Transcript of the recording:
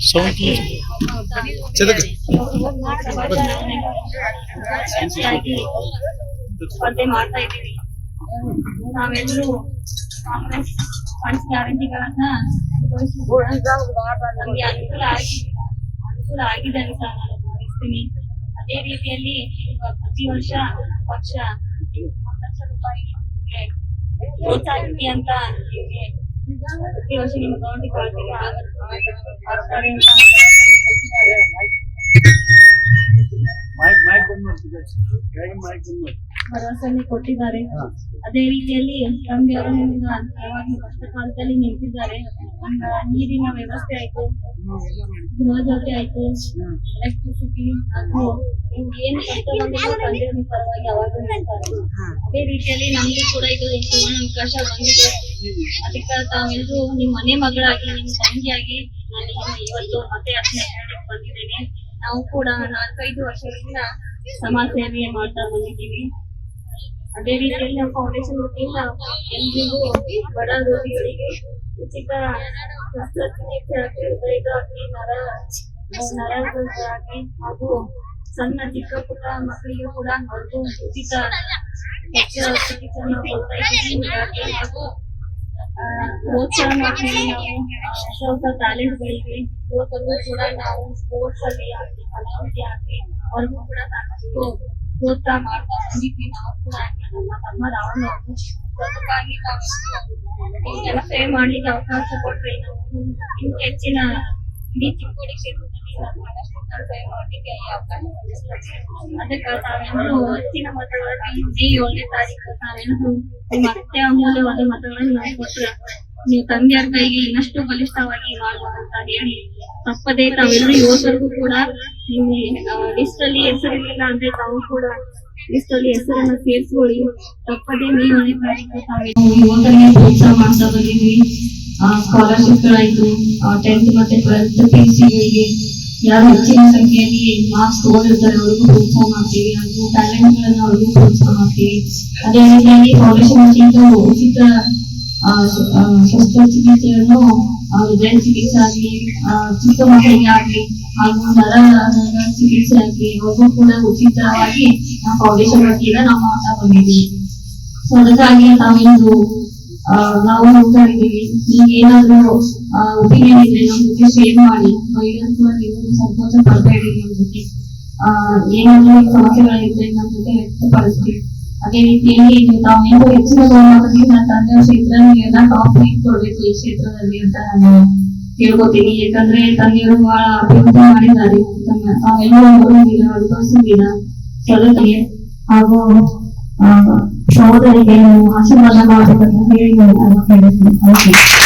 Sound ಚದಕ ಸ್ಪರ್ಧೆ ಮಾಡ್ತಾ ಇದ್ದೀವಿ. ನಾವೆಲ್ಲರೂ ಕಾಂಗ್ರೆಸ್ ಫಂಡ್ಸ್ ಗ್ಯಾರಂಟಿಗಳನ್ನ ನಮ್ಗೆ ಅನುಕೂಲ ಆಗಿ ಅನುಕೂಲ ಆಗಿದೆ ಅಂತ ನಾನು ಭಾವಿಸ್ತೀನಿ. ಅದೇ ರೀತಿಯಲ್ಲಿ ಇವಾಗ ಪ್ರತಿ ವರ್ಷ ಪಕ್ಷ ಒಂದು ಲಕ್ಷ ರೂಪಾಯಿ ನಿಮ್ಗೆ ಪ್ರೋತ್ಸಾಹಿಸಿ ಅಂತ ಪ್ರತಿ ವರ್ಷ ನಿಮ್ಮ ಕಳ್ಸಿಗೆ ಆಗ್ತಾರೆ ಭರವಸೆಯನ್ನು ಕೊಟ್ಟಿದ್ದಾರೆ. ಅದೇ ರೀತಿಯಲ್ಲಿ ನಿಮ್ಗೆ ಕಷ್ಟ ಕಾಲದಲ್ಲಿ ನಿಂತಿದ್ದಾರೆ. ನೀರಿನ ವ್ಯವಸ್ಥೆ ಆಯ್ತು ಗೃಹಜ್ಯೋತಿ ಆಯ್ತು ಎಲೆಕ್ಟ್ರಿಸಿಟಿ ಹಾಗೂ ಏನ್ ಕಷ್ಟ ಬಂದಿದ್ರು ತಂದೆಯವ್ರ ಪರವಾಗಿ ಯಾವಾಗಲೂ ನಿಲ್ತಾರೆ ಅದೇ ರೀತಿಯಲ್ಲಿ ನಮ್ಗೂ ಕೂಡ ಇದು ಸುವರ್ಣ ಅವಕಾಶ ಬಂದಿದೆ. ಅದಕ್ಕೆ ತಾವೆಲ್ಲರೂ ನಿಮ್ ಮನೆ ಮಗಳಾಗಿ ನಿಮ್ ತಂಗಿಯಾಗಿ ನಾನು ಇವತ್ತು ಮತ್ತೆ ಮಾಡಕ್ ಬಂದಿದ್ದೇನೆ. ನಾವು ಕೂಡ ನಾಲ್ಕೈದು ವರ್ಷಗಳಿಂದ ಸಮಾಜ ಸೇವೆ ಮಾಡ್ತಾ ಬಂದಿದ್ದೀವಿ. ಅದೇ ರೀತಿಯಲ್ಲಿ ನಮ್ಮ ಫೌಂಡೇಶನ್ ವತಿಯಿಂದ ಎಲ್ರಿಗೂ ಬಡ ರೋಗಿಗಳಿಗೆ ಉಚಿತ ನರ ನರಗಳ ಆಗಲಿ ಹಾಗೂ ಸಣ್ಣ ಚಿಕ್ಕ ಪುಟ್ಟ ಮಕ್ಕಳಿಗೆ ಕೂಡ ಅವ್ರಿಗೂ ಉಚಿತ ಚಿಕಿತ್ಸೆಯನ್ನು ಕೊಡ್ತಾ ಇದ್ದೀವಿ. ಹಾಗೆ ಹಾಗೂ ಆ, ಪ್ರೋತ್ಸಾಹ ಮಾಡ್ತೀವಿ ನಾವು ಹೊಸ ಹೊಸ ಟ್ಯಾಲೆಂಟ್ಗಳಿಗೆ ಯುವಕರಿಗೂ ಕೂಡ ನಾವು ಸ್ಪೋರ್ಟ್ಸ್ ಅಲ್ಲಿ ಆಗಲಿ ಕಲಾವಿದೆ ಆಗಲಿ ಅವ್ರಿಗೂ ಕೂಡ ಸಾಕಷ್ಟು ಪ್ರೋತ್ಸಾಹ ಮಾಡ್ತಾ ಬಂದಿದ್ವಿ ನಾವು ಕೂಡ ನಮ್ಮ ತಮ್ಮ ರಾವಣ ಅವರು ಅದಕ್ಕಾಗಿ ಮಾಡ್ಲಿಕ್ಕೆ ಅವಕಾಶ ಕೊಟ್ರೆ ನಾವು ಹೆಚ್ಚಿನ ಇಡೀ ಚಿಕ್ಕೋಡಿ ಕ್ಷೇತ್ರದಲ್ಲಿ ನಾವು ಬಹಳಷ್ಟು ಸೇವೆ ಮಾಡ್ಲಿಕ್ಕೆ ಈ ಅವಕಾಶ ಕಲ್ಪಿಸ್ತಾರೆ. ಅದಕ್ಕೆ ತಾವೆಲ್ಲರೂ ಹೆಚ್ಚಿನ ಮತಗಳಲ್ಲಿ ಮೇ ಏಳನೇ ತಾರೀಕು ತಾವೆಲ್ಲರೂ ನಿಮ್ಮ ಅತ್ಯ ಅಮೂಲ್ಯವಾದ ಮತಗಳನ್ನು ನಾವು ಕೊಟ್ರೆ ನೀವು ತಂದೆಯರ ಕೈಗೆ ಇನ್ನಷ್ಟು ಬಲಿಷ್ಠವಾಗಿ ಮಾಡ್ಬೇಕಂತ ಹೇಳಿ ತಪ್ಪದೆ ತಾವೆಲ್ಲರೂ ಯುವಕರಿಗೂ ಕೂಡ ನಿಮ್ಮ ಲಿಸ್ಟ್ ಅಲ್ಲಿ ಹೆಸರಿಲ್ಲ ಅಂದ್ರೆ ತಾವು ಕೂಡ ಲಿಸ್ಟ್ ಅಲ್ಲಿ ಹೆಸರನ್ನ ಸೇರಿಸ್ಕೊಳ್ಳಿ ತಪ್ಪದೆ ಮೇ ಏಳನೇ ತಾರೀಕು ತಾವೆಲ್ಲರೂ ಯುವಕರಿಗೆ ಪ್ರೋತ್ಸಾಹ ಮಾಡ್ತಾ ಬಂದಿದ್ವಿ ಸ್ಕಾಲರ್ಶಿಪ್ ಗಳಾಯ್ತು. ಟೆಂತ್ ಮತ್ತೆ ಟ್ವೆಲ್ತ್ ಪಿ ಗಳಿಗೆ ಯಾರು ಹೆಚ್ಚಿನ ಸಂಖ್ಯೆಯಲ್ಲಿ ಮಾರ್ಕ್ಸ್ ತಗೊಂಡಿರ್ತಾರೆ, ಅವ್ರಿಗೂ ಪ್ರೋತ್ಸಾಹ ಮಾಡ್ತೀವಿ ಹಾಗೂ ಟ್ಯಾಲೆಂಟ್ ಗಳನ್ನ ಅವ್ರಿಗೂ ಪ್ರೋತ್ಸಾಹ ಮಾಡ್ತೀವಿ ಅದೇ ರೀತಿಯಾಗಿ ಫೌಂಡೇಶನ್ ವತಿಯಿಂದ ಉಚಿತ ಶಸ್ತ್ರಚಿಕಿತ್ಸೆಯನ್ನು ಹೃದಯ ಚಿಕಿತ್ಸೆ ಆಗ್ಲಿ ಚಿಕ್ಕ ಮಕ್ಕಳಿಗೆ ಆಗ್ಲಿ, ಹಾಗೂ ನರ ಚಿಕಿತ್ಸೆ ಆಗ್ಲಿ, ಅವ್ರಿಗೂ ಕೂಡ ಉಚಿತವಾಗಿ ಫೌಂಡೇಶನ್ ವತಿಯಿಂದ ನಾವು ಮಾಡ್ತಾ ಬಂದಿದ್ದೀವಿ. ಸೊ ಅದಕ್ಕಾಗಿ ನಾವೆಂದು ನಾವು ಹೋಗ್ತಾ ಇದ್ದೀವಿ. ನಿಮ್ಗೆ ಏನಾದ್ರು ಒಪಿನಿಯನ್ ಇದ್ರೆ ನಮ್ಮ ಜೊತೆ ಶೇರ್ ಮಾಡಿ. ಮಹಿಳೆಯರು ಕೂಡ ನೀವು ಸಂಕೋಚ ಪಡ್ಬೇಡಿ ನಮ್ ಜೊತೆ. ಏನಾದ್ರು ಸಮಸ್ಯೆಗಳಿದ್ರೆ ನಮ್ಮ ಜೊತೆ ವ್ಯಕ್ತಪಡಿಸ್ರಿ. ಅದೇ ರೀತಿಯಲ್ಲಿ ತಾವೇನು ಹೆಚ್ಚಿನ ಬಹುಮತದಲ್ಲಿ ನನ್ನ ತಂದೆ ಕ್ಷೇತ್ರ ಟಾಪ್ ಕೊಡ್ಬೇಕು ಈ ಕ್ಷೇತ್ರದಲ್ಲಿ ಅಂತ ನಾನು ಕೇಳ್ಕೊತೀನಿ ಯಾಕಂದ್ರೆ ತಂದೆಯವರು ಬಹಳ ಅಭಿವೃದ್ಧಿ ಮಾಡಿದ್ದಾರೆ. ತಾವೆಲ್ಲರೂ ಅನುಭವಿಸಿದ್ದೀರಾ ಅನುಭವಿಸಿದ್ದೀರ ಸೊ ಅದಕ್ಕೆ ಹಾಗೂ ಸಹೋದರಿಗೆ ನೀವು ಆಶೀರ್ವಾದ ಮಾಡಬೇಕಂತ ಹೇಳಿ ನಾನು ಕೇಳಿದ್ದೀನಿ ಥ್ಯಾಂಕ್ ಯು